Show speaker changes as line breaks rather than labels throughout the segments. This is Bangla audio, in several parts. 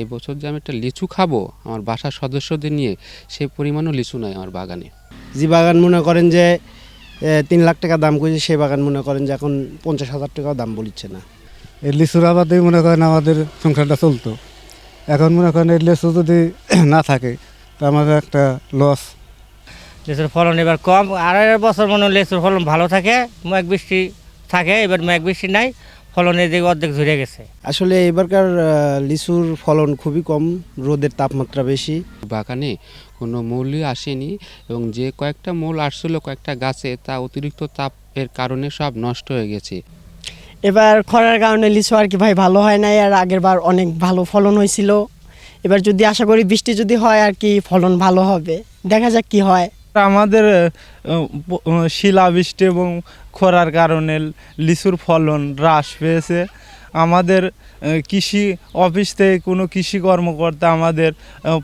এই বছর যে আমি একটা লিচু খাব আমার বাসার সদস্যদের নিয়ে সে পরিমাণও লিচু নাই আমার বাগানে।
যে বাগান মনে করেন যে তিন লাখ টাকা দাম করেছে সেই বাগান মনে করেন যে এখন পঞ্চাশ হাজার টাকাও দাম বলিচ্ছে না।
এই লিচুর আবাদেই মনে করেন আমাদের সংসারটা চলতো। এখন মনে করেন এই লিচু যদি না থাকে তো আমাদের একটা লস
লিচুর ফলন এবার কম আড়াই বছর মনে হয় লিচুর ফলন ভালো থাকে মেঘ বৃষ্টি থাকে এবার মেঘ বৃষ্টি নাই। ফলনের দিকে অর্ধেক ঝরে গেছে।
আসলে এবারকার লিচুর ফলন খুবই কম রোদের তাপমাত্রা বেশি।
বাগানে কোনো মূলই আসেনি এবং যে কয়েকটা মূল আসছিল কয়েকটা গাছে তা অতিরিক্ত তাপের কারণে সব নষ্ট হয়ে গেছে।
এবার খরার কারণে লিচু আর কি ভাই ভালো হয় নাই আর আগের বার অনেক ভালো ফলন হয়েছিল। এবার যদি আশা করি বৃষ্টি যদি হয় আর কি ফলন ভালো হবে। দেখা যাক কি হয়।
আমাদের শিলাবৃষ্টি এবং খরার কারণে লিচুর ফলন হ্রাস পেয়েছে। আমাদের কৃষি অফিস থেকে কোনো কৃষি কর্মকর্তা আমাদের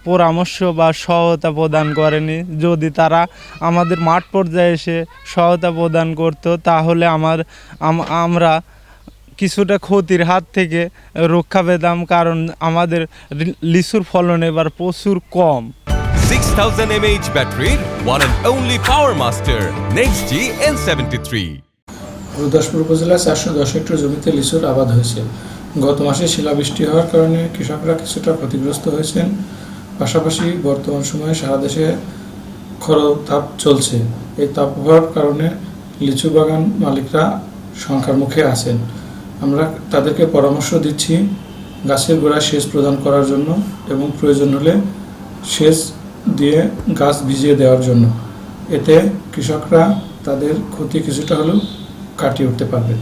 পরামর্শ বা সহায়তা প্রদান করেনি। যদি তারা আমাদের মাঠ পর্যায়ে এসে সহায়তা প্রদান করতো, তাহলে আমার আমরা কিছুটা ক্ষতির হাত থেকে রক্ষা পেতাম। কারণ আমাদের লিচুর ফলন এবার প্রচুর কম।
6000 mAh battery, one and only Power Master, Next G N73.
Gurudaspur উপজেলার চারশো দশ হেক্টর জমিতে লিচুর আবাদ হয়েছে। গত মাসে শিলাবৃষ্টি হওয়ার কারণে কৃষকরা কিছুটা ক্ষতিগ্রস্ত হয়েছেন। পাশাপাশি বর্তমান সময়ে সারা দেশে খরতাপ চলছে। এই তাপপ্রবাহের কারণে লিচু বাগান মালিকরা সংখ্যার মুখে আছেন। আমরা তাদেরকে পরামর্শ দিচ্ছি গাছের গোড়ায় সেচ প্রদান করার জন্য এবং প্রয়োজন হলে সেচ দিয়ে গাছ ভিজিয়ে দেওয়ার জন্য। এতে কৃষকরা তাদের ক্ষতি কিছুটা হলেও কাটিয়ে উঠতে পারবে।